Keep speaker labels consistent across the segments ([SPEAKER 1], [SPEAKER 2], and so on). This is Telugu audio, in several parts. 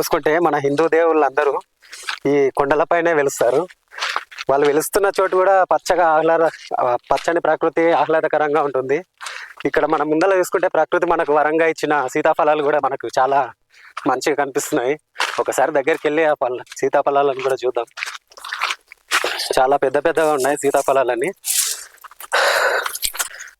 [SPEAKER 1] చూసుకుంటే మన హిందూ దేవుళ్ళు అందరూ ఈ కొండలపైనే వెలుస్తారు. వాళ్ళు వెలుస్తున్న చోటు కూడా పచ్చగా ఆహ్లాద పచ్చని ప్రకృతి ఆహ్లాదకరంగా ఉంటుంది. ఇక్కడ మన ముందర చూసుకుంటే ప్రకృతి మనకు వరంగా ఇచ్చిన సీతాఫలాలు కూడా మనకు చాలా మంచిగా కనిపిస్తున్నాయి. ఒకసారి దగ్గరికి వెళ్ళి ఆ పళ్ళ సీతాఫలాలను కూడా చూద్దాం. చాలా పెద్ద పెద్దగా ఉన్నాయి సీతాఫలాలన్నీ.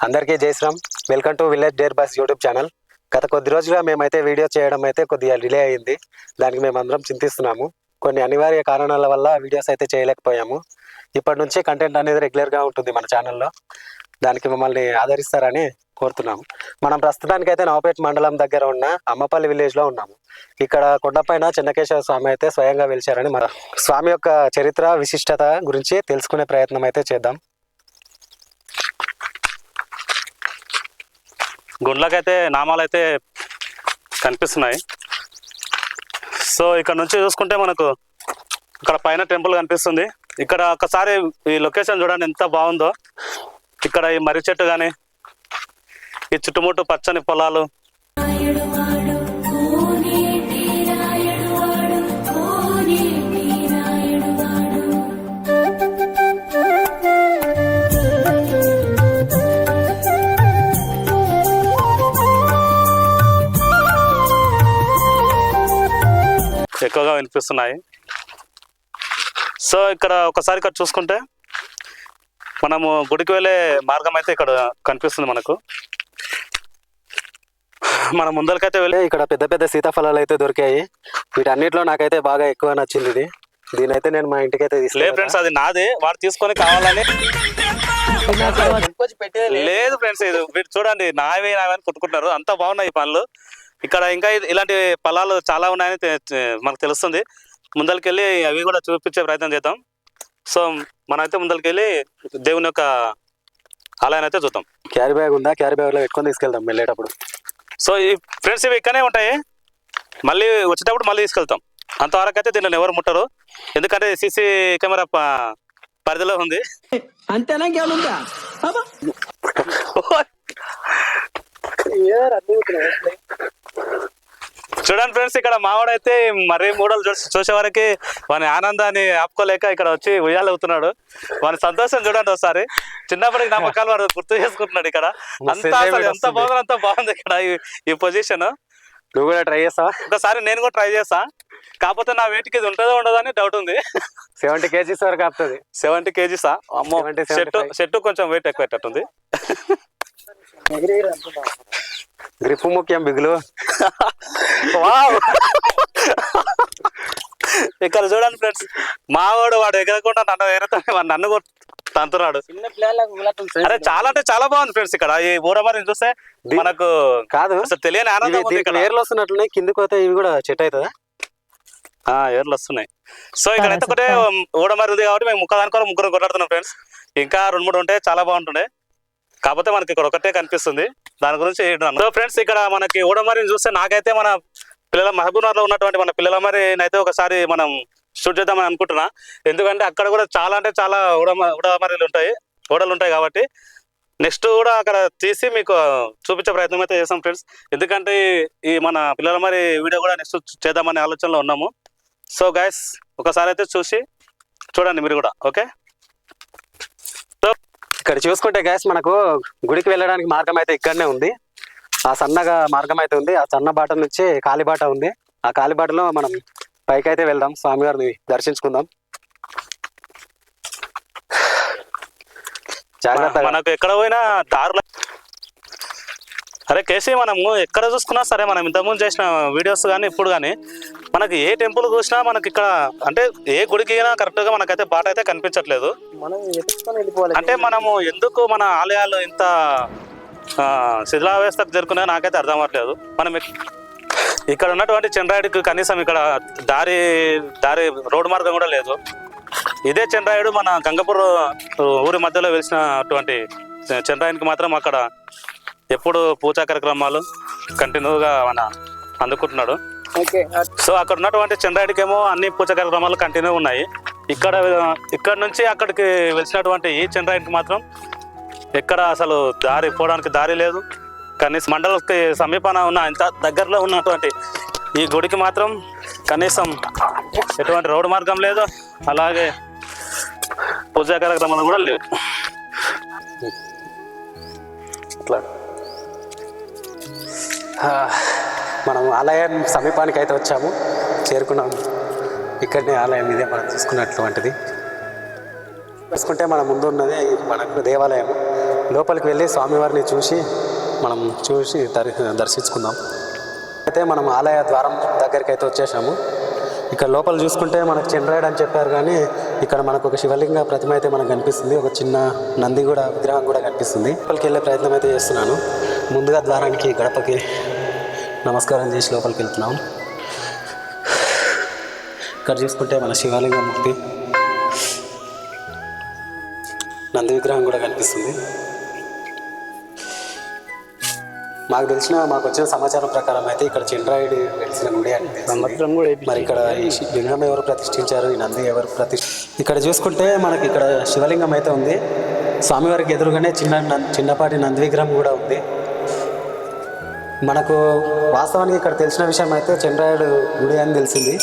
[SPEAKER 1] అందరికీ Jai Sriram. Welcome to village dare boss YouTube channel. గత కొద్ది రోజులుగా మేమైతే వీడియో చేయడం అయితే కొద్దిగా డిలే అయింది. దానికి మేము అందరం చింతిస్తున్నాము. కొన్ని అనివార్య కారణాల వల్ల వీడియోస్ అయితే చేయలేకపోయాము. ఇప్పటి నుంచి కంటెంట్ అనేది రెగ్యులర్గా ఉంటుంది మన ఛానల్లో దానికి మమ్మల్ని ఆదరిస్తారని కోరుతున్నాము. మనం ప్రస్తుతానికైతే నవపేట మండలం దగ్గర ఉన్న అమ్మపల్లి విలేజ్లో ఉన్నాము. ఇక్కడ కొండపైన చెన్నకేశ్వర స్వామి అయితే స్వయంగా వెలిచారని మన స్వామి యొక్క చరిత్ర విశిష్టత గురించి తెలుసుకునే ప్రయత్నం అయితే చేద్దాం.
[SPEAKER 2] గుండ్లకైతే నామాలు అయితే కనిపిస్తున్నాయి. సో ఇక్కడ నుంచి చూసుకుంటే మనకు ఇక్కడ పైన టెంపుల్ కనిపిస్తుంది. ఇక్కడ ఒకసారి ఈ లొకేషన్ చూడండి ఎంత బాగుందో. ఇక్కడ ఈ మర్రి చెట్టు కానీ ఈ చుట్టుముట్టు పచ్చని పొలాలు. ఎక్కువగా వినిపిస్తున్నాయి. సో ఇక్కడ ఒకసారి ఇక్కడ చూసుకుంటే మనము గుడికి వెళ్ళే మార్గం అయితే ఇక్కడ కనిపిస్తుంది మనకు. మన ముందరికైతే వెళ్ళి
[SPEAKER 1] ఇక్కడ పెద్ద పెద్ద సీతాఫలాలు అయితే దొరికాయి. వీటన్నిటిలో నాకైతే బాగా ఎక్కువ నచ్చింది ఇది. దీనైతే నేను మా ఇంటికి అయితే
[SPEAKER 2] లే
[SPEAKER 1] తీసుకెళ్తా.
[SPEAKER 2] ఫ్రెండ్స్ అది నాది. వాడు తీసుకొని కావాలని లేదు ఫ్రెండ్స్ ఇది వీడు చూడండి నావే నావే అని కొట్టుకుంటున్నారు. అంత బాగున్నాయి ఈ పనులు. ఇక్కడ ఇంకా ఇలాంటి పొలాలు చాలా ఉన్నాయని మనకు తెలుస్తుంది. ముందరికెళ్ళి అవి కూడా చూపించే ప్రయత్నం చేద్దాం. సో మనమైతే ముందరికెళ్ళి దేవుని యొక్క ఆలయాన్ని అయితే చూద్దాం.
[SPEAKER 1] క్యారీ బ్యాగ్ ఉందా? క్యారీ బ్యాగ్లో పెట్టుకొని తీసుకెళ్దాం వెళ్ళేటప్పుడు.
[SPEAKER 2] సో ఈ ఫ్రెండ్స్ ఇవి ఇక్కడనే ఉంటాయి. మళ్ళీ వచ్చేటప్పుడు మళ్ళీ తీసుకెళ్తాం. అంతవరకు అయితే దీనిని ఎవరు ముట్టరు. ఎందుకంటే సీసీ కెమెరా పరిధిలో ఉంది.
[SPEAKER 3] అంతేనా
[SPEAKER 2] చూడండి ఫ్రెండ్స్ ఇక్కడ మావాడైతే మరీ మూడలు చూసి చూసే వరకు వాని ఆనందాన్ని ఆపుకోలేక ఇక్కడ వచ్చి ఉయ్యాలవుతున్నాడు. వాని సంతోషం చూడండి ఒకసారి. చిన్నప్పటి జ్ఞాపకాలు వాడు గుర్తు చేసుకుంటున్నాడు ఇక్కడ. అంతా అసలు ఎంత
[SPEAKER 1] వస్తుంది.
[SPEAKER 2] బాగుంది అంత బాగుంది ఇక్కడ ఈ- పొజిషన్.
[SPEAKER 1] నువ్వు కూడా ట్రై చేస్తావా?
[SPEAKER 2] ఒకసారి నేను కూడా ట్రై చేస్తా. కాకపోతే నా వెయిట్కి ఇది ఉంటుందో ఉండదో అని డౌట్ ఉంది.
[SPEAKER 1] సెవెంటీ కేజీస్ వరకు ఆపుతుంది.
[SPEAKER 2] సెవెంటీ కేజీసా? అమ్మో
[SPEAKER 1] 70,
[SPEAKER 2] షెట్టు
[SPEAKER 1] 75.
[SPEAKER 2] షెట్టు కొంచెం వెయిట్ ఎక్కువ పెట్టట్టుంది.
[SPEAKER 1] గ్రిప్ ముఖ్యం బిగులు
[SPEAKER 2] వావ్ ఇక్కడ చూడండి ఫ్రెండ్స్ మావాడు వాడు ఎగరకుండా నన్ను ఎగురుతాడు వాడు నన్ను తంతున్నాడు
[SPEAKER 3] చిన్న పిల్లలకు
[SPEAKER 2] అరే చాలా అంటే చాలా బాగుంది ఫ్రెండ్స్ ఇక్కడ. ఈ ఊరమరిని చూస్తే మనకు
[SPEAKER 1] కాదు.
[SPEAKER 2] అసలు తెలియని ఆనందం ఇక్కడ.
[SPEAKER 1] ఏర్లు వస్తున్నట్లున్నాయి కిందికి పోతే ఇవి కూడా చెట్ అవుతుందా?
[SPEAKER 2] ఆ ఏర్లు వస్తున్నాయి. సో ఇక్కడ అయితే ఒకటే ఊడమరి ఉంది కాబట్టి మేము ముక్కదానికో ముగ్గురు కొట్లాడుతున్నాం ఫ్రెండ్స్ ఇంకా రెండు మూడు ఉంటే చాలా బాగుంటుండే. కాకపోతే మనకి ఇక్కడ ఒకటే కనిపిస్తుంది. దాని గురించి సో ఫ్రెండ్స్ ఇక్కడ మనకి ఓడమరిని చూస్తే నాకైతే మన పిల్లల మహబూబ్నగర్లో ఉన్నటువంటి మన పిల్లల మరి అయితే ఒకసారి మనం షూట్ చేద్దామని అనుకుంటున్నా. ఎందుకంటే అక్కడ కూడా చాలా అంటే చాలా ఉడమ ఉడమరీలు ఉంటాయి. ఓడలు ఉంటాయి కాబట్టి. నెక్స్ట్ కూడా అక్కడ తీసి మీకు చూపించే ప్రయత్నం అయితే చేస్తాం ఫ్రెండ్స్ ఎందుకంటే ఈ- ఈ మన పిల్లల మరి వీడియో కూడా నెక్స్ట్ చేద్దామనే ఆలోచనలో ఉన్నాము. సో గైస్ ఒకసారి అయితే చూసి చూడండి మీరు కూడా ఓకే?
[SPEAKER 1] ఇక్కడ చూసుకుంటే గ్యాస్ మనకు గుడికి వెళ్ళడానికి మార్గం అయితే ఇక్కడనే ఉంది. ఆ సన్నగా మార్గం అయితే ఉంది. ఆ సన్న బాట నుంచి కాలిబాట ఉంది. ఆ కాలిబాటలో మనం పైకి అయితే వెళ్దాం. స్వామివారిని దర్శించుకుందాం. జాగ్రత్తగా.
[SPEAKER 2] మనకు ఎక్కడ పోయినా దారులు అరే కేసీ మనము ఎక్కడ చూసుకున్నా సరే మనం ఇంతకుముందు చేసిన వీడియోస్ కానీ ఇప్పుడు కానీ మనకి ఏ టెంపుల్ చూసినా మనకి ఇక్కడ అంటే ఏ గుడికి అయినా కరెక్ట్గా మనకైతే బాట అయితే కనిపించట్లేదు. అంటే మనము ఎందుకు మన ఆలయాలు ఇంత ఆ, శిథిలావస్థకు జరుపుకున్నా నాకైతే అర్థం అవ్వట్లేదు. మనం ఇక్- ఇక్కడ ఉన్నటువంటి చంద్రాయుడికి కనీసం ఇక్కడ దారి దారి రోడ్డు మార్గం కూడా లేదు. ఇదే చంద్రాయుడు మన గంగపూర్ ఊరి మధ్యలో వెలిసినటువంటి చంద్రాయునికి మాత్రం అక్కడ ఎప్పుడు పూజా కార్యక్రమాలు కంటిన్యూగా మన అందుకుంటున్నాడు. సో అక్కడ ఉన్నటువంటి చంద్రాయుడికి ఏమో అన్ని పూజా కార్యక్రమాలు కంటిన్యూ ఉన్నాయి. ఇక్కడ ఇక్కడ నుంచి అక్కడికి వెలిసినటువంటి ఈ చంద్రాయుడికి మాత్రం ఎక్కడ అసలు దారి పోవడానికి దారి లేదు. కనీసం మండలకి సమీపాన ఉన్న ఇంత దగ్గరలో ఉన్నటువంటి ఈ గుడికి మాత్రం కనీసం ఎటువంటి రోడ్డు మార్గం లేదు. అలాగే పూజా కార్యక్రమాలు కూడా లేవు.
[SPEAKER 1] ఇట్లా. మనం ఆలయం సమీపానికి అయితే వచ్చాము. చేరుకున్నాము. ఇక్కడనే ఆలయం ఇదే మనం చూసుకున్నటువంటిది. చూసుకుంటే మన ముందు ఉన్నది మనకు దేవాలయం. లోపలికి వెళ్ళి స్వామివారిని చూసి మనం చూసి దరి దర్శించుకుందాం. అయితే మనం ఆలయ ద్వారం దగ్గరికి అయితే వచ్చేసాము. ఇక్కడ లోపల చూసుకుంటే మనకు చంద్రాయుడు అని చెప్పారు కానీ ఇక్కడ మనకు ఒక శివలింగ ప్రతిమ అయితే మనకు కనిపిస్తుంది. ఒక చిన్న నంది కూడా విగ్రహం కూడా కనిపిస్తుంది. లోపలికి వెళ్ళే ప్రయత్నం అయితే చేస్తున్నాను. ముందుగా ద్వారానికి గడపకి నమస్కారం చేసి లోపలికి వెళ్తున్నాం. ఇక్కడ చూసుకుంటే మన శివలింగ మూర్తి. నంది విగ్రహం కూడా కనిపిస్తుంది. మాకు తెలిసిన మాకు వచ్చిన సమాచారం ప్రకారం అయితే ఇక్కడ చంద్రాయుడు వెలిసిన గుడి తెలిసింది. మరి ఇక్కడ ఈ లింగం ఎవరు ప్రతిష్ఠించారు ఈ నంది ఎవరు ప్రతిష్ఠ ఇక్కడ చూసుకుంటే మనకి ఇక్కడ శివలింగం అయితే ఉంది. స్వామివారికి ఎదురుగానే చిన్న చిన్నపాటి నంది విగ్రహం కూడా ఉంది. మనకు వాస్తవానికి ఇక్కడ తెలిసిన విషయం అయితే చంద్రాయుడు గుడి అని తెలిసింది.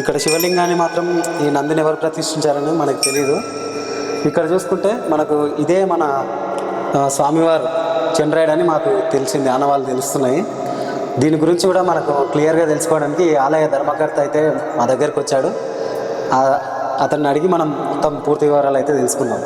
[SPEAKER 1] ఇక్కడ శివలింగాన్ని మాత్రం ఈ నందిని ఎవరు ప్రతిష్ఠించారని మనకు తెలియదు ఇక్కడ చూసుకుంటే మనకు ఇదే మన స్వామివారు చంద్రాయుడు అని మాకు తెలిసింది. ఆనవాళ్ళు తెలుస్తున్నాయి. దీని గురించి కూడా మనకు క్లియర్గా తెలుసుకోవడానికి ఈ ఆలయ ధర్మకర్త అయితే మా దగ్గరకు వచ్చాడు. అతన్ని అడిగి మనం మొత్తం పూర్తి వివరాలు అయితే తెలుసుకుందాం.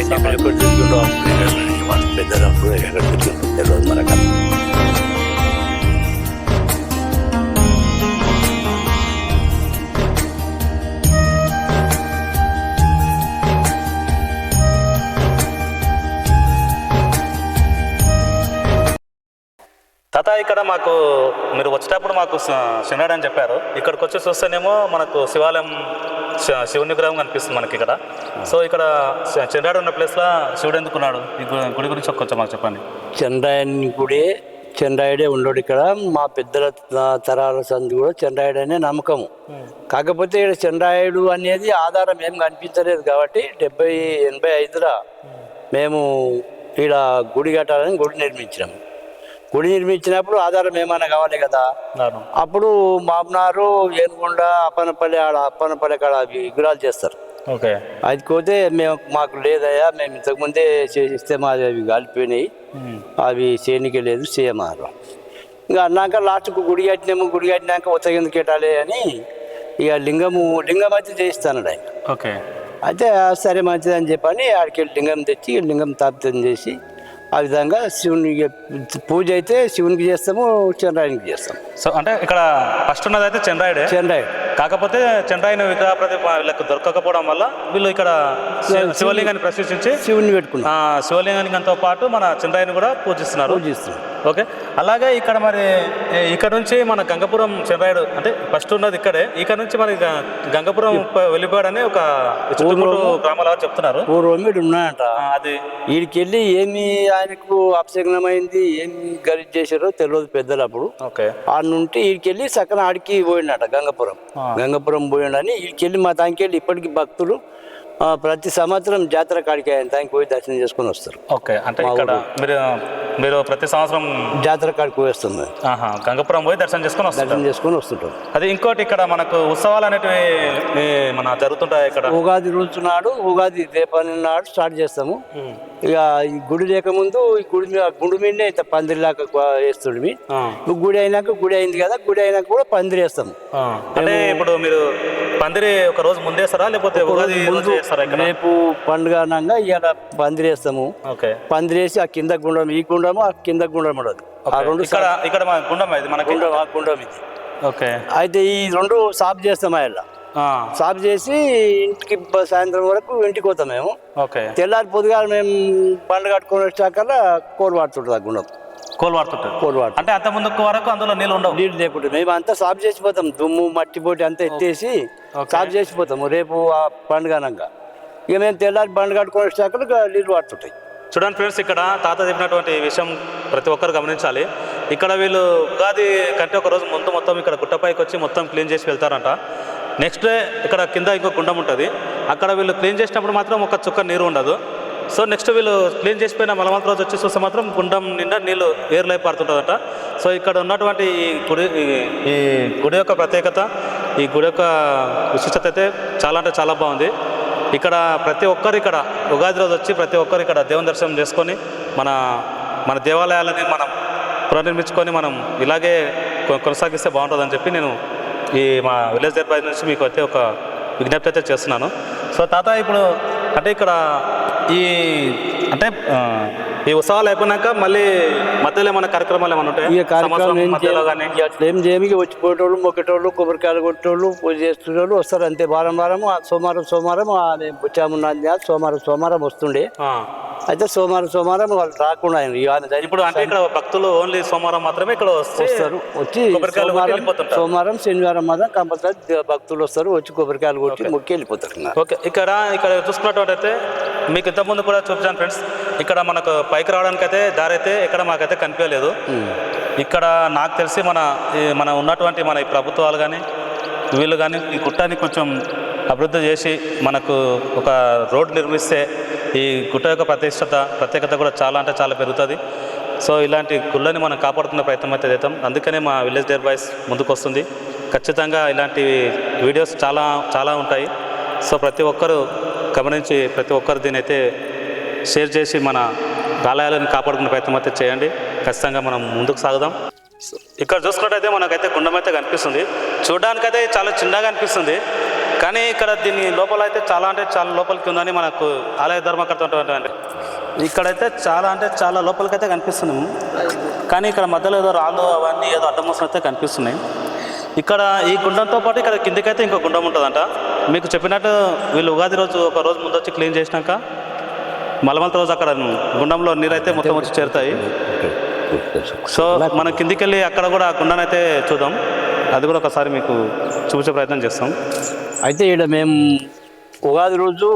[SPEAKER 4] ఆయన ఎక్కడ తిరుగుతుండో మన ఎక్కడ తిరుగుతుందో మనకు
[SPEAKER 2] ఇక్కడ మాకు మీరు వచ్చేటప్పుడు మాకు శనివాడు అని చెప్పారు. ఇక్కడికి వచ్చి చూస్తేనేమో మనకు శివాలయం శివుని విగ్రహం కనిపిస్తుంది మనకి ఇక్కడ. సో ఇక్కడ చంద్రాడు ఉన్న ప్లేస్లో శివుడు ఎందుకున్నాడు? ఈ గుడి గురించి కొంచెం మాకు చెప్పండి.
[SPEAKER 4] చంద్రాయని గుడి చంద్రాయుడే ఉండడు ఇక్కడ. మా పెద్దల తరాల సంది కూడా చంద్రాయుడు అనే నమ్మకము. కాకపోతే ఇక్కడ చంద్రాయుడు అనేది ఆధారం ఏం కనిపించలేదు కాబట్టి డెబ్బై ఎనభై ఐదులో మేము ఈడ గుడి కట్టాలని గుడి నిర్మించినాము. గుడి నిర్మించినప్పుడు ఆధారం ఏమైనా కావాలి కదా? అప్పుడు మామనారు ఏనుగుండ అప్పనపల్లి ఆడ అప్పనపల్లి కాడ అవి విగ్రహాలు చేస్తారు.
[SPEAKER 2] ఓకే.
[SPEAKER 4] అది పోతే మేము మాకు లేదయ్యా మేము ఇంతకుముందే చేసిస్తే మాది అవి కాలిపోయినాయి. అవి చేయనికి లేదు చేయమారు. ఇంకా అన్నాక లాస్ట్కు గుడి కట్టినాము గుడి కట్టినాక ఉత్తగింది కెట్టాలి అని ఇక లింగము లింగం అయితే చేయిస్తాడు ఆయన.
[SPEAKER 2] ఓకే.
[SPEAKER 4] అయితే "ఆ, సరే మంచిది అని చెప్పని ఆడికి వెళ్ళి లింగం తెచ్చి లింగం తాపితం చేసి ఆ విధంగా శివునికి పూజ అయితే శివునికి చేస్తాము చంద్రాయనికి చేస్తాం.
[SPEAKER 2] సో అంటే ఇక్కడ ఫస్ట్ ఉన్నది అయితే చంద్రాయుడే.
[SPEAKER 4] చంద్రాయుడు.
[SPEAKER 2] కాకపోతే చంద్రాయన విగ్రహ వీళ్ళకి దొరకకపోవడం వల్ల వీళ్ళు ఇక్కడ శివ- శివలింగాన్ని ప్రశ్నించి
[SPEAKER 4] శివుని పెట్టుకున్నాం
[SPEAKER 2] ఆ శివలింగానితో పాటు మన చంద్రాయని కూడా పూజిస్తున్నారు.
[SPEAKER 4] పూజిస్తున్నాం
[SPEAKER 2] ఓకే. అలాగే ఇక్కడ మరి ఇక్కడ నుంచి మన గంగపురం చంద్రాయుడు అంటే ఫస్ట్ ఉన్నది ఇక్కడే ఇక్కడ నుంచి మరి గంగపురం వెళ్ళిపోయాడని ఒక చుట్టుముట్టు గ్రామాల చెప్తున్నారు?
[SPEAKER 4] పూర్వం వీడు ఉన్నాయంట.
[SPEAKER 2] ఆ, అది.
[SPEAKER 4] వీడికి వెళ్ళి ఏమి ఆయనకు అపశగ్నమైంది ఏమి గరీజ్ చేశారో తెలియదు పెద్దలు అప్పుడు.
[SPEAKER 2] ఓకే.
[SPEAKER 4] ఆడ నుండి వీడికి వెళ్ళి సక్కన ఆడికి పోయిండట గంగపురం.
[SPEAKER 2] ఆ.
[SPEAKER 4] గంగపురం పోయిండని వీడికి వెళ్ళి మా దానికి వెళ్ళి ఇప్పటికి భక్తులు ఆ, ప్రతి సంవత్సరం జాతర కాడికి ఆయన దానికి పోయి దర్శనం చేసుకొని వస్తారు.
[SPEAKER 2] ఓకే అంటే ఇక్కడ. మీరు మీరు ప్రతి సంవత్సరం
[SPEAKER 4] జాతర కాడికి వేస్తాం మేము
[SPEAKER 2] ఆహా, గంగపురం పోయి దర్శనం చేసుకొని వస్తారు
[SPEAKER 4] దర్శనం చేసుకొని వస్తుంటాం.
[SPEAKER 2] అది ఇంకోటి ఇక్కడ మనకు ఉత్సవాలు అనేటివి మన జరుగుతుంటాయి ఇక్కడ?
[SPEAKER 4] ఉగాది రోజు నాడు ఉగాది రేపని నాడు స్టార్ట్ చేస్తాము. ఇక ఈ గుడి లేకముందు ఈ గుడి మీద గుడి మీదనే ఇంత పందిరిలాగా వేస్తుండవి
[SPEAKER 2] ఆ,
[SPEAKER 4] గుడి అయినాక గుడి అయింది కదా గుడి అయినాక కూడా పందిరి వేస్తాము.
[SPEAKER 2] అంటే ఇప్పుడు మీరు పందిరి ఒక రోజు ముందేస్తారా లేకపోతే ఇక్కడ
[SPEAKER 4] రేపు పండుగ అనగా ఇవాళ పందిరి వేస్తాము.
[SPEAKER 2] ఓకే.
[SPEAKER 4] పందిరి వేసి ఆ కింద గుండం ఈ గుండము ఆ కింద గుండం ఉండదు ఆ రెండు
[SPEAKER 2] ఇక్కడ ఇక్కడ మా గుండం ఇది మనకి.
[SPEAKER 4] గుండం ఆ గుండం ఇది.
[SPEAKER 2] ఓకే.
[SPEAKER 4] అయితే ఈ రెండు సాఫ్ చేస్తాం ఆయన సాఫ్ చేసి ఇంటికి సాయంత్రం వరకు ఇంటికి పోతాం మేము.
[SPEAKER 2] ఓకే.
[SPEAKER 4] తెల్లారి పొద్దుగా మేము బండ్లు కట్టుకొని వచ్చాకల్లా కోడి వాడుతుంటుంది ఆ గుండం.
[SPEAKER 2] కోల్ వాడుతుంటారు
[SPEAKER 4] కోడి వాడు
[SPEAKER 2] అంటే అంత ముందుకు వరకు అందులో నీళ్ళు ఉండవు.
[SPEAKER 4] నీళ్ళు లేకుండా మేము అంతా సాఫ్ చేసిపోతాం దుమ్ము మట్టి పోటీ అంతా ఎత్తేసి సాఫ్ చేసిపోతాము రేపు ఆ పండుగ అనగా. ఇక మేము తెల్లారి బండ్లు కట్టుకొని వచ్చాక నీళ్ళు వాడుతుంటాయి.
[SPEAKER 2] చూడండి ఫ్రెండ్స్ ఇక్కడ తాత చెప్పినటువంటి విషయం ప్రతి ఒక్కరు గమనించాలి. ఇక్కడ వీళ్ళు ఉగాది కంటే ఒక రోజు ముందు మొత్తం ఇక్కడ గుట్టపైకి వచ్చి మొత్తం క్లీన్ చేసి వెళ్తారంట. నెక్స్ట్ డే ఇక్కడ కింద ఇంకో కుండం ఉంటుంది. అక్కడ వీళ్ళు క్లీన్ చేసినప్పుడు మాత్రం ఒక చుక్క నీరు ఉండదు. సో నెక్స్ట్ వీళ్ళు క్లీన్ చేసిపోయిన మలమంత రోజు వచ్చి చూస్తే మాత్రం గుండం నిండా నీళ్ళు ఏర్లై పడుతుంటుందట సో ఇక్కడ ఉన్నటువంటి ఈ గుడి ఈ- గుడి యొక్క ప్రత్యేకత ఈ గుడి యొక్క విశిష్టత అయితే చాలా అంటే చాలా బాగుంది. ఇక్కడ ప్రతి ఒక్కరు ఇక్కడ ఉగాది రోజు వచ్చి ప్రతి ఒక్కరు ఇక్కడ దేవుని దర్శనం చేసుకొని మన మన దేవాలయాలని మనం పునర్నిర్మించుకొని మనం ఇలాగే కొ- కొనసాగిస్తే బాగుంటుందని చెప్పి నేను ఈ మా విలేజ్ దర్బార్ నుంచి మీకు అయితే ఒక విజ్ఞప్తి అయితే చేస్తున్నాను. సో తాత ఇప్పుడు అంటే ఇక్కడ ఈ అంటే ఈ ఉత్సవాలు అయిపోయినాక మళ్ళీ మధ్యలో ఏమైనా కార్యక్రమాలు ఏమైనా ఉంటాయి?
[SPEAKER 4] ఇక కార్యక్రమం ఏం
[SPEAKER 2] మధ్యలో కానీ?
[SPEAKER 4] చేయం- ఇక అట్లా ఏం చేయము ఇక వచ్చిపోయేటోళ్ళు మొక్కేటోళ్ళు కొబ్బరికాయలు కొట్టేటోళ్ళు పూజ చేసేటోళ్ళు వస్తారు అంతే. వారం వారం సోమవారం సోమవారం ఆ సోమవారం సోమవారం వస్తుండే. అయితే సోమవారం సోమవారం వాళ్ళు రాకుండా
[SPEAKER 2] ఇప్పుడు అంటే ఇక్కడ భక్తులు ఓన్లీ సోమవారం మాత్రమే ఇక్కడ వస్తే
[SPEAKER 4] వస్తారు. వచ్చి సోమవారం. సోమవారం శనివారం మాత్రం కంపల్సరీ భక్తులు వస్తారు వచ్చి కొబ్బరికాయలు కొట్టి మొక్కి వెళ్ళిపోతారు.
[SPEAKER 2] ఓకే. ఇక్కడ ఇక్కడ చూసుకున్నట్టయితే మీకు ఇంతకుముందు కూడా చూపించాను ఫ్రెండ్స్. ఇక్కడ మనకు పైకి రావడానికి అయితే దారి అయితే ఇక్కడ మాకైతే కనిపించలేదు. ఇక్కడ నాకు తెలిసి మన ఈ మన ఉన్నటువంటి మన ప్రభుత్వాలు కానీ వీళ్ళు కానీ ఈ గుట్టాన్ని కొంచెం అభివృద్ధి చేసి మనకు ఒక రోడ్ నిర్మిస్తే ఈ గుట్ట యొక్క ప్రతిష్టత ప్రత్యేకత కూడా చాలా అంటే చాలా పెరుగుతుంది. సో ఇలాంటి గుళ్ళని మనం కాపాడుతున్న ప్రయత్నం అయితే చేద్దాం. అందుకనే మా విలేజ్ డేర్ బాయ్స్ ముందుకు వస్తుంది. ఖచ్చితంగా ఇలాంటి వీడియోస్ చాలా చాలా ఉంటాయి. సో ప్రతి ఒక్కరూ గమనించి ప్రతి ఒక్కరు దీని అయితే షేర్ చేసి మన ఆలయాలను కాపాడుకునే ప్రయత్నం అయితే చేయండి. ఖచ్చితంగా మనం ముందుకు సాగుదాం. ఇక్కడ చూసుకున్నట్టయితే మనకైతే గుండం అయితే కనిపిస్తుంది. చూడడానికైతే చాలా చిన్నగా అనిపిస్తుంది. కానీ ఇక్కడ దీని లోపల అయితే చాలా అంటే చాలా లోపలికి ఉందని మనకు ఆలయ ధర్మకర్త ఉన్నటువంటి ఇక్కడైతే చాలా అంటే చాలా లోపలికైతే కనిపిస్తున్నాము కానీ ఇక్కడ మధ్యలో ఏదో రాళ్ళు అవన్నీ ఏదో అడ్డమోసం అయితే కనిపిస్తున్నాయి. ఇక్కడ ఈ గుండంతో పాటు ఇక్కడ కిందకైతే ఇంకో గుండం ఉంటుందంట. మీకు చెప్పినట్టు వీళ్ళు ఉగాది రోజు ఒక రోజు ముందు వచ్చి క్లీన్ చేసినాక మలమలత రోజు అక్కడ గుండంలో నీరైతే మొత్తం వచ్చి చేరుతాయి. సో మనం కిందికి వెళ్ళి అక్కడ కూడా అయితే చూద్దాం. అది కూడా ఒకసారి మీకు చూపించే ప్రయత్నం చేస్తాం.
[SPEAKER 4] అయితే ఇక్కడ మేము ఉగాది రోజు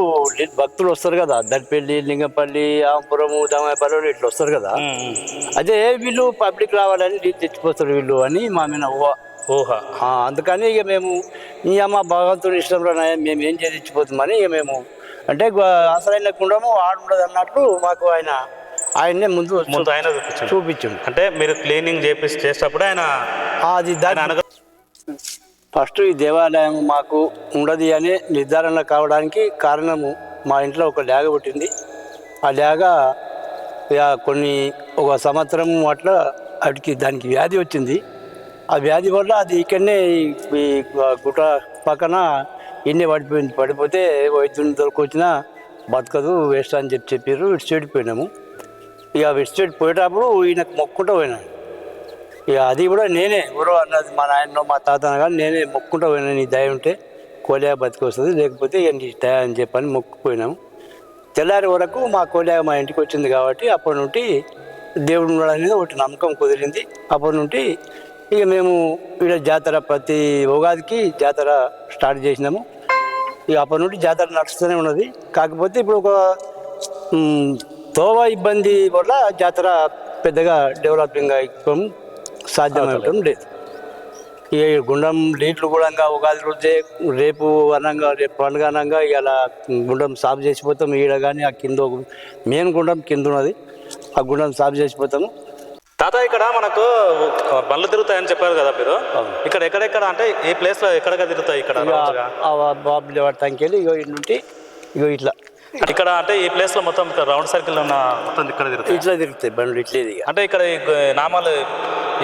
[SPEAKER 4] భక్తులు వస్తారు కదా. దర్పల్లి లింగపల్లి ఆంపురము దామాయపల్లి ఇట్లా వస్తారు కదా. అదే వీళ్ళు పబ్లిక్ రావాలని తెచ్చిపోతారు వీళ్ళు అని మా మీద ఊహ. అందుకని ఇక మేము ఈ అమ్మ భగవంతుని ఇష్టంలో మేము ఏం చేసి ఇచ్చిపోతామని ఇక మేము అంటే అసలైన కుండము ఆడుండదు అన్నట్లు మాకు ఆయన ఆయన్నే ముందు
[SPEAKER 2] ముందు ఆయన చూపించండి. అంటే మీరు క్లీనింగ్ చేపి చేసేటప్పుడు ఆయన
[SPEAKER 4] అది దాని
[SPEAKER 2] అనగా
[SPEAKER 4] ఫస్ట్ ఈ దేవాలయం మాకు ఉండదు అనే నిర్ధారణ కావడానికి కారణము మా ఇంట్లో ఒక ల్యాగ పుట్టింది ఆ ల్యాగ ఇక కొన్ని ఒక సంవత్సరం అట్లా వాటికి దానికి వ్యాధి వచ్చింది. ఆ వ్యాధి వల్ల అది ఇక్కడనే ఈ గుట్ట పక్కన ఎన్ని పడిపోయింది. పడిపోతే వైద్యుని దొరకొచ్చినా బతకదు వేస్ట్ అని చెప్పి చెప్పారు ఇటు సైడ్కి పోయినాము. ఇక ఇటు సైడ్ పోయేటప్పుడు ఈయనకు మొక్కుంటూ పోయినాను ఇక అది కూడా నేనే. ఎవరో అన్నది మా నాయన మా తాత కానీ నేనే మొక్కుంటూ పోయినాను నీ దయ ఉంటే కోలియా బతికొస్తుంది. లేకపోతే ఇక నీ దయ అని చెప్పని మొక్కుపోయినాము తెల్లారి వరకు మా కోలియా మా ఇంటికి వచ్చింది కాబట్టి అప్పటి నుండి దేవుడు అనేది ఒకటి నమ్మకం కుదిరింది. అప్పటి నుండి ఇక మేము ఇక్కడ జాతర ప్రతి ఉగాదికి జాతర స్టార్ట్ చేసినాము. ఇక అప్పటి నుండి జాతర నడుస్తూనే ఉన్నది. కాకపోతే ఇప్పుడు ఒక తోవ ఇబ్బంది వల్ల జాతర పెద్దగా డెవలపింగ్ అయిపోవడం సాధ్యమవటం లేదు. ఇక ఈ గుండం లీట్లు కూడా ఉగాది రోజే రేపు అనంగా రేపు పండుగ అనంగా ఇలా గుండం సాఫ్ చేసిపోతాం ఈడ కానీ ఆ కింద ఒక మెయిన్ గుండం కింద ఉన్నది. ఆ గుండం సాఫ్ చేసిపోతాము
[SPEAKER 2] తాత ఇక్కడ మనకు బండ్లు తిరుగుతాయని చెప్పారు కదా మీరు? ఇక్కడ ఎక్కడెక్కడ అంటే ఈ ప్లేస్లో ఎక్కడెక్కడ తిరుగుతాయి ఇక్కడ
[SPEAKER 4] బాబులు పడతానికి వెళ్ళి ఇగో ఇటు నుండి ఇగో ఇట్లా.
[SPEAKER 2] ఇక్కడ అంటే ఈ ప్లేస్లో మొత్తం రౌండ్ సర్కిల్ ఉన్న మొత్తం ఇక్కడ తిరుగుతాయి?
[SPEAKER 4] ఇట్లా తిరుగుతాయి బండ్లు ఇట్లేదు
[SPEAKER 2] అంటే ఇక్కడ నామాలు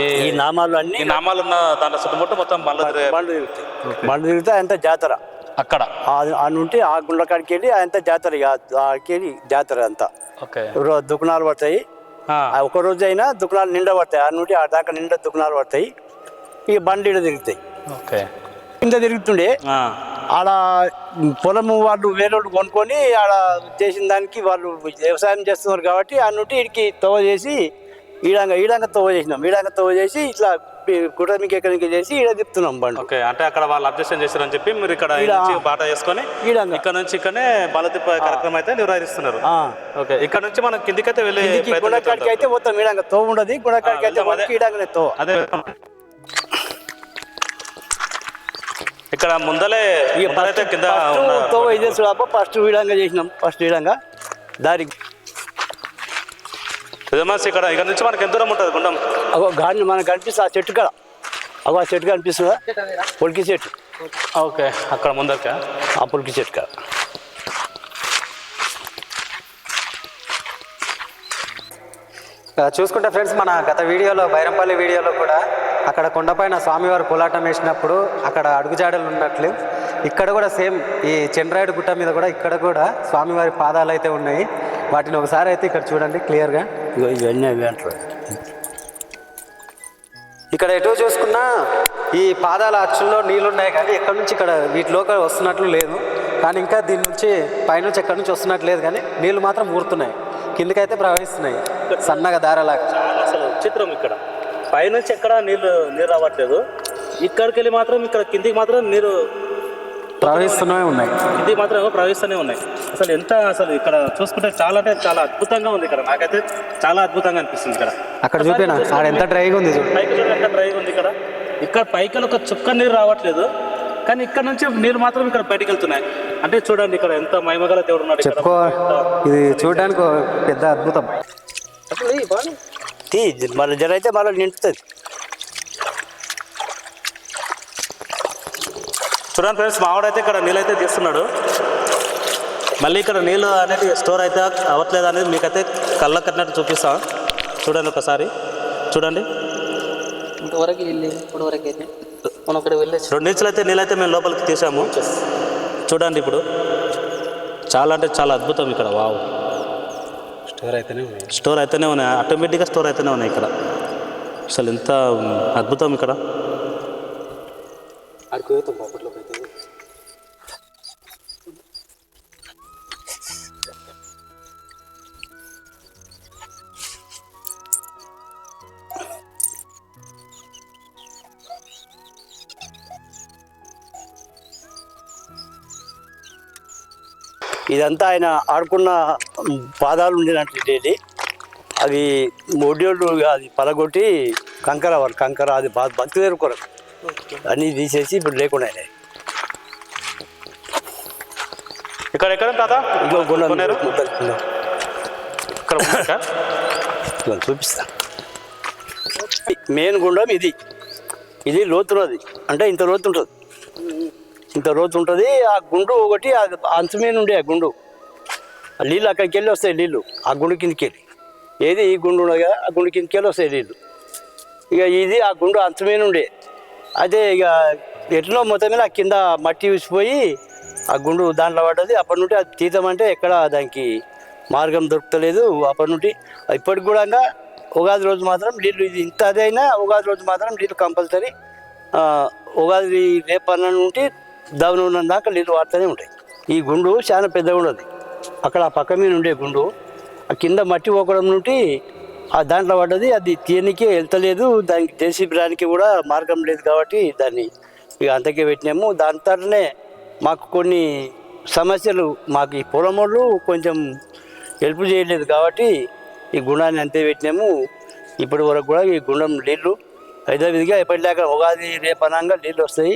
[SPEAKER 2] ఈ
[SPEAKER 4] నామాలు అన్ని
[SPEAKER 2] నామాలు ఉన్న దాంట్లో చుట్టుముట్టు మొత్తం బండ్లు
[SPEAKER 4] బండ్లు తిరుగుతాయి. బండ్లు తిరిగితే అంత జాతర.
[SPEAKER 2] అక్కడ?
[SPEAKER 4] ఆ- ఆ నుండి ఆ గుండ్ల కాడికి వెళ్ళి అంత జాతర ఆడికి జాతర అంతా. దుకాణాలు పడతాయి. ఒక రోజు అయినా దుకాణాలు నిండా పడతాయి. ఆ నుండి ఆ దాకా నిండా దుకాణాలు పడతాయి. ఇక ఈడ తిరుగుతాయి.
[SPEAKER 2] ఓకే.
[SPEAKER 4] కింద తిరుగుతుండే. ఆడ పొలము వాళ్ళు వేరేళ్ళు కొనుక్కొని ఆడ చేసిన దానికి వాళ్ళు వ్యవసాయం చేస్తున్నారు కాబట్టి ఆ నుండి వీడికి తవ్వ చేసి ఈడంగా ఈడంగా తవ్వ చేసినాం. ఈడంగా తవ్వ చేసి ఇట్లా కుటుంబకి ఎక్కడికి చేసి ఈడ తిప్పుతున్నాం బండ్లు
[SPEAKER 2] ఓకే అంటే అక్కడ వాళ్ళు అబ్జెక్షన్ చేశారని చెప్పి మీరు ఇక్కడ నుంచి బాట చేసుకొని ఇక్కడ నుంచి ఇక్కడనే బలతిప్ప కార్యక్రమం అయితే నిర్వహిస్తున్నారు. ఓకే ఇక్కడ నుంచి మనం కిందికైతే వెళ్ళి చేద్దాం.
[SPEAKER 4] అయితే మొత్తం ఈడంగా తవ్వ ఉండదు గుణకాడికి అయితే
[SPEAKER 2] వెళ్దాం, అదే. ఇక్కడ ముందలే కింద
[SPEAKER 4] చూడప్ప ఫస్ట్ ఈడంగా చేసినాం ఫస్ట్ ఈడంగా దారి
[SPEAKER 2] నిజమాస్ ఇక్కడ ఇక్కడ నుంచి మనకి ఎంత దూరం ఉంటుంది గుండం
[SPEAKER 4] అగో గాడిని మనకు కనిపిస్తుంది ఆ చెట్టు కాడ. అగో ఆ చెట్టు కనిపిస్తుందా? పొలికి చెట్టు.
[SPEAKER 2] ఓకే అక్కడ ముందరకా?
[SPEAKER 4] ఆ పొలికి చెట్టు కాడ.
[SPEAKER 1] చూసుకుంటే ఫ్రెండ్స్ మన గత వీడియోలో బైరంపల్లి వీడియోలో కూడా అక్కడ కొండపైన స్వామివారు కోలాటం వేసినప్పుడు అక్కడ అడుగుజాడలు ఉన్నట్లు. ఇక్కడ కూడా సేమ్ ఈ చంద్రాయుడు గుట్ట మీద కూడా ఇక్కడ కూడా స్వామివారి పాదాలు అయితే ఉన్నాయి. వాటిని ఒకసారి అయితే ఇక్కడ చూడండి క్లియర్గా.
[SPEAKER 4] ఇవన్నీ అవి
[SPEAKER 1] ఇక్కడ ఎటు చూసుకున్నా ఈ పాదాల అచ్చుల్లో నీళ్ళు ఉన్నాయి కానీ ఎక్కడి నుంచి ఇక్కడ వీటిలోకి వస్తున్నట్లు లేదు. కానీ ఇంకా దీని నుంచి పైనుంచి ఎక్కడి నుంచి వస్తున్నట్లు లేదు కానీ నీళ్ళు మాత్రం ఊరుతున్నాయి. కిందకైతే ప్రవహిస్తున్నాయి. సన్నగా దారలాగా.
[SPEAKER 2] చాలా అసలు చిత్రం ఇక్కడ. పైనుంచి ఎక్కడ నీళ్ళు నీరు రావట్లేదు. ఇక్కడికి వెళ్ళి మాత్రం ఇక్కడ కిందికి మాత్రం నీరు
[SPEAKER 1] ప్రవహిస్తూనే ఉన్నాయి.
[SPEAKER 2] కిందికి మాత్రం ప్రవహిస్తూనే ఉన్నాయి. అసలు ఎంత అసలు ఇక్కడ చూసుకుంటే చాలా అంటే చాలా అద్భుతంగా ఉంది ఇక్కడ. నాకైతే చాలా అద్భుతంగా అనిపిస్తుంది ఇక్కడ.
[SPEAKER 1] అక్కడ చూపినా? ఆడ ఎంత డ్రైగా ఉంది
[SPEAKER 2] పైకి చూడండి ఎంత డ్రైగా ఉంది ఇక్కడ. ఇక్కడ పైకి వెళ్ళి ఒక చుక్క నీరు రావట్లేదు. కానీ ఇక్కడ నుంచి నీళ్ళు మాత్రం ఇక్కడ బయటికి వెళ్తున్నాయి. అంటే చూడండి ఇక్కడ ఎంత మహిమగల దేవుడు ఉన్నాడు ఇక్కడ.
[SPEAKER 1] చెప్పుకో. ఇది చూడడానికి పెద్ద అద్భుతం.
[SPEAKER 4] తీ మళ్ళీ జర అయితే మళ్ళీ నిండుతుంది.
[SPEAKER 2] చూడండి ఫ్రెండ్స్ మావాడైతే ఇక్కడ నీళ్ళు అయితే తీస్తున్నాడు. మళ్ళీ ఇక్కడ నీళ్ళు అనేది స్టోర్ అయితే అవ్వట్లేదు అనేది మీకైతే కళ్ళ కట్టినట్టు చూపిస్తాం. చూడండి ఒకసారి. చూడండి.
[SPEAKER 3] ఇంతవరకు వెళ్ళి ఇప్పుడు వరకు అయితే మనం అక్కడ వెళ్ళేసి
[SPEAKER 2] రెండు ఇంచులు అయితే నీళ్ళు అయితే మేము లోపలికి తీసాము. చూడండి ఇప్పుడు. చాలా అంటే చాలా అద్భుతం ఇక్కడ. వావ్.
[SPEAKER 1] స్టోర్ అయితేనే ఉన్నాయి.
[SPEAKER 2] స్టోర్ అయితేనే ఉన్నాయి. ఆటోమేటిక్గా స్టోర్ అయితేనే ఉన్నాయి ఇక్కడ. అసలు ఎంత అద్భుతం ఇక్కడ.
[SPEAKER 1] పోతాం
[SPEAKER 4] ఇదంతా ఆయన ఆడుకున్న పాదాలు ఉండినట్టు అవి మొడ్యోళ్ళు అది పలగొట్టి కంకర వాళ్ళు కంకర అది భక్తి కొరకు. అన్నీ తీసేసి ఇప్పుడు లేకుండా.
[SPEAKER 2] ఇక్కడ ఎక్కడ తాత?
[SPEAKER 4] గుండం
[SPEAKER 2] ఇక్కడ
[SPEAKER 4] చూపిస్తా. మెయిన్ గుండం ఇది. ఇది లోతున్నది. అంటే ఇంత లోతు ఉంటుంది ఇంత రోజు ఉంటుంది ఆ గుండు ఒకటి ఆ మీద ఉండే ఆ గుండు. ఆ నీళ్ళు అక్కడికి వెళ్ళి వస్తాయి నీళ్ళు ఆ గుండు కిందకి వెళ్ళి. ఏది ఈ గుండు ఉండగా కదా ఆ గుండు కిందకి వెళ్ళి వస్తాయి నీళ్ళు. ఇక ఇది ఆ గుండు అంచు మీద ఉండే అయితే ఇక ఎట్లనో మొత్తం మీద ఆ కింద మట్టి ఊసిపోయి ఆ గుండు దాంట్లో పడ్డది. అప్పటి నుండి అది తీద్దామంటే ఎక్కడ దానికి మార్గం దొరుకుతలేదు అప్పటి నుండి. ఇప్పటికి కూడా ఉగాది రోజు మాత్రం నీళ్ళు ఇది ఇంత అదైనా ఉగాది రోజు మాత్రం నీళ్ళు కంపల్సరీ. ఉగాది రేపన్న నుండి దవన ఉన్న దాకా నీళ్ళు వాడుతూనే ఉంటాయి. ఈ గుండు చాలా పెద్దగా ఉండదు అక్కడ ఆ పక్క మీద ఉండే గుండు ఆ కింద మట్టి పోకడం నుండి ఆ దాంట్లో పడ్డది. అది తీయనికే వెళ్తలేదు. దానికి జేసీబీ రానికి కూడా మార్గం లేదు కాబట్టి దాన్ని ఇక అంతకే పెట్టినాము. దాని తర్వాతనే మాకు కొన్ని సమస్యలు మాకు ఈ పొలం వాళ్ళు కొంచెం హెల్ప్ చేయలేదు కాబట్టి ఈ గుండాన్ని అంతే పెట్టినాము. ఇప్పటి వరకు కూడా ఈ గుండం నీళ్ళు ఐదో విధిగా ఎప్పటిలాగా ఉగాది రేపనంగా నీళ్ళు వస్తాయి.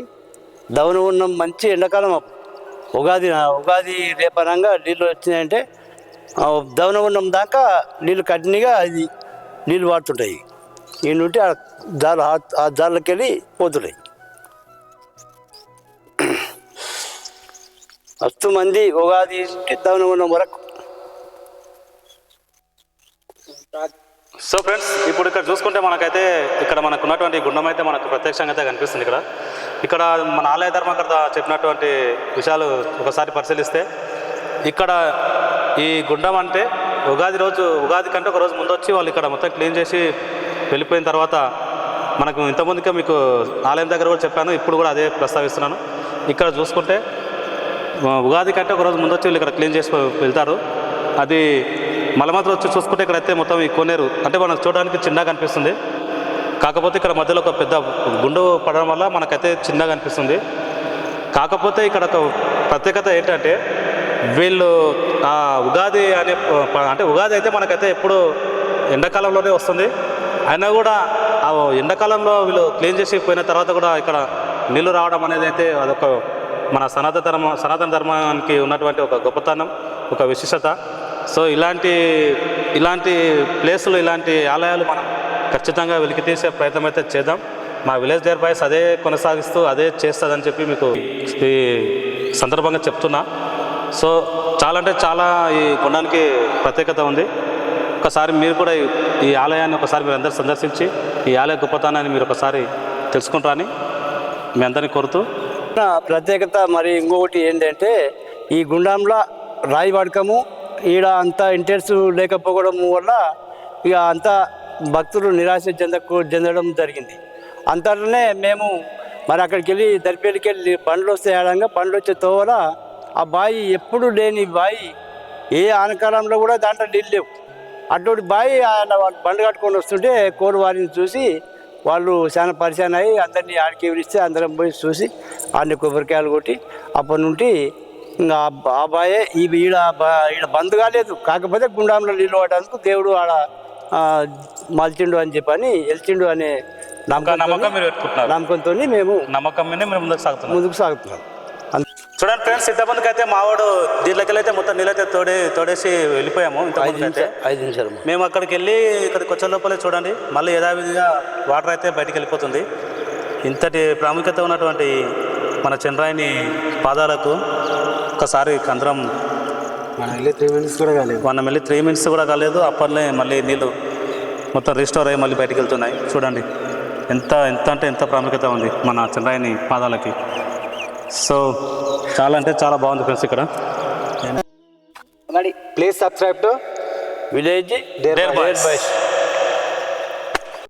[SPEAKER 4] దవన ఉన్న మంచి ఎండాకాలం. ఉగాది ఉగాది రేపనంగా నీళ్ళు వచ్చినాయంటే దవన ఉన్నం దాకా నీళ్ళు కఠినగా అది నీళ్ళు వాడుతుంటాయి. ఈ నుండి ఆ దారి ఆ దారిలోకి వెళ్ళి పోతున్నాయి అస్తు మంది ఉగాది నుండి ఉన్నం వరకు.
[SPEAKER 2] సో ఫ్రెండ్స్ ఇప్పుడు ఇక్కడ చూసుకుంటే మనకైతే ఇక్కడ మనకు ఉన్నటువంటి గుండం అయితే మనకు ప్రత్యక్షంగా అయితే కనిపిస్తుంది ఇక్కడ. ఇక్కడ మన ఆలయ ధర్మకర్త చెప్పినటువంటి విషయాలు ఒకసారి పరిశీలిస్తే ఇక్కడ ఈ గుండం అంటే ఉగాది రోజు ఉగాది కంటే ఒక రోజు ముందు వచ్చి వాళ్ళు ఇక్కడ మొత్తం క్లీన్ చేసి వెళ్ళిపోయిన తర్వాత మనకు ఇంతకుముందుకే మీకు ఆలయం దగ్గర కూడా చెప్పాను ఇప్పుడు కూడా అదే ప్రస్తావిస్తున్నాను. ఇక్కడ చూసుకుంటే ఉగాది కంటే ఒక రోజు ముందు వచ్చి వీళ్ళు ఇక్కడ క్లీన్ చేసి వెళ్తారు. అది మలమాత్రం వచ్చి చూసుకుంటే ఇక్కడైతే మొత్తం ఈ కోనేరు అంటే మనకు చూడడానికి చిన్నగా కనిపిస్తుంది కాకపోతే ఇక్కడ మధ్యలో ఒక పెద్ద గుండు పడడం వల్ల మనకైతే చిన్నగా అనిపిస్తుంది. కాకపోతే ఇక్కడ ఒక ప్రత్యేకత ఏంటంటే వీళ్ళు ఆ ఉగాది అనే అంటే ఉగాది అయితే మనకైతే ఎప్పుడు ఎండాకాలంలోనే వస్తుంది. అయినా కూడా ఆ ఎండాకాలంలో వీళ్ళు క్లీన్ చేసి పోయిన తర్వాత కూడా ఇక్కడ నీళ్ళు రావడం అనేది అయితే అదొక మన సనాతన ధర్మ సనాతన ధర్మానికి ఉన్నటువంటి ఒక గొప్పతనం ఒక విశిష్టత. సో ఇలాంటి ఇలాంటి ప్లేసులు ఇలాంటి ఆలయాలు మనం ఖచ్చితంగా వెలికి తీసే ప్రయత్నం అయితే చేద్దాం. మా విలేజ్ డేర్ బాయ్స్ అదే కొనసాగిస్తూ అదే చేస్తుందని చెప్పి మీకు ఈ సందర్భంగా చెప్తున్నా. సో చాలా అంటే చాలా ఈ గుండానికి ప్రత్యేకత ఉంది. ఒకసారి మీరు కూడా ఈ- ఆలయాన్ని ఒకసారి మీరు అందరు సందర్శించి ఈ ఆలయ గొప్పతనాన్ని మీరు ఒకసారి తెలుసుకుంటారని మీ అందరిని కోరుతూ.
[SPEAKER 4] ప్రత్యేకత మరి ఇంకొకటి ఏంటంటే ఈ గుండంలో రాయి వాడకము ఈడ అంత ఇంట్రెస్ట్ లేకపోవడం వల్ల ఇక అంతా భక్తులు నిరాశ చెందకు చెందడం జరిగింది. అంతలోనే మేము మరి అక్కడికి వెళ్ళి దరిపేలికి వెళ్ళి బండ్లు వస్తే ఆడంగా బండ్లు వచ్చే తోవల ఆ బావి ఎప్పుడు లేని బావి ఏ ఆనకాలంలో కూడా దాంట్లో నీళ్ళు లేవు. అటువంటి బావి ఆయన వాళ్ళు బండ్లు కట్టుకొని వస్తుంటే కోరు వారిని చూసి వాళ్ళు చాలా పరిచయం అయ్యి అందరినీ ఆడికి పిలిస్తే అందరం పోయి చూసి ఆడిని కొబ్బరికాయలు కొట్టి అప్పటి నుండి ఇంకా ఆ బాయే ఈ ఈడ ఈడ బంద్ కాలేదు. కాకపోతే గుండంలో నీళ్ళు దేవుడు ఆడ మలిచిండు అని చెప్పని ఎల్చిండు అనే నమ్మకం
[SPEAKER 2] నమ్మకం మీరు పెట్టుకుంటున్నారు.
[SPEAKER 4] నమ్మకంతో మేము
[SPEAKER 2] నమ్మకం మీద మీరు ముందుకు సాగుతున్నారు.
[SPEAKER 4] ముందుకు సాగుతున్నాం.
[SPEAKER 2] చూడండి ఫ్రెండ్స్ ఇంతమందికి అయితే మావాడు దీంట్లోకి అయితే మొత్తం నీళ్ళైతే తోడే తోడేసి వెళ్ళిపోయాము
[SPEAKER 4] ఐదు
[SPEAKER 2] ఇంతమంది అయితే
[SPEAKER 4] నిమిషాలు ఐదు నిమిషాలు.
[SPEAKER 2] మేము అక్కడికి వెళ్ళి ఇక్కడికి వచ్చే లోపలే చూడండి మళ్ళీ యథావిధిగా వాటర్ అయితే బయటికి వెళ్ళిపోతుంది. ఇంతటి ప్రాముఖ్యత ఉన్నటువంటి మన చంద్రాయని పాదాలకు ఒకసారి అందరం
[SPEAKER 1] మన వెళ్ళి త్రీ మినిట్స్ కూడా కాలేదు.
[SPEAKER 2] మనం వెళ్ళి త్రీ మినిట్స్ కూడా కాలేదు అప్పట్లే మళ్ళీ నీళ్ళు మొత్తం రిస్టోర్ అయ్యి మళ్ళీ బయటికి వెళ్తున్నాయి చూడండి ఎంత ఎంత అంటే ఎంత ప్రాముఖ్యత ఉంది మన చంద్రాయని పాదాలకి సో చాలా అంటే చాలా బాగుంది ఫ్రెండ్స్ ఇక్కడ
[SPEAKER 1] please subscribe to
[SPEAKER 4] village
[SPEAKER 1] boys.
[SPEAKER 2] boys.